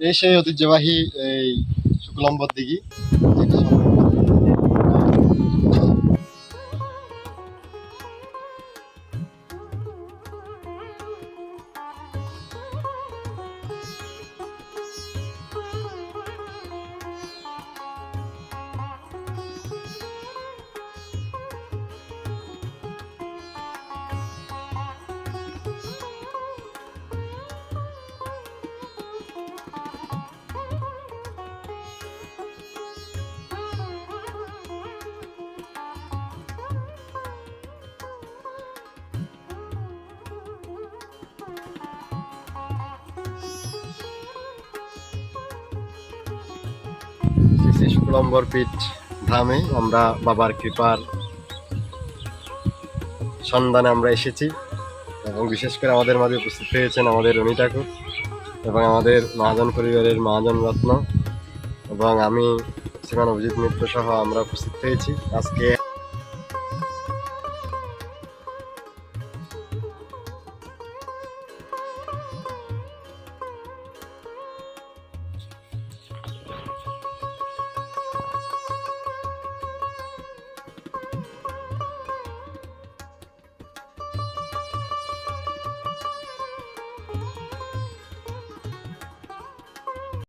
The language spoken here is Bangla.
এই সেই ঐতিহ্যবাহী এই শুক্লম্বর দিঘি সব- শ্রী শ্রী শুক্লম্বর পীঠ ধামে আমরা বাবার কৃপার সন্ধানে আমরা এসেছি এবং বিশেষ করে আমাদের মাঝে উপস্থিত হয়েছেন আমাদের রনি ঠাকুর এবং আমাদের মহাজন পরিবারের মহাজন রত্ন এবং আমি সেখানে অভিজিৎ মিত্র সহ আমরা উপস্থিত হয়েছি। আজকে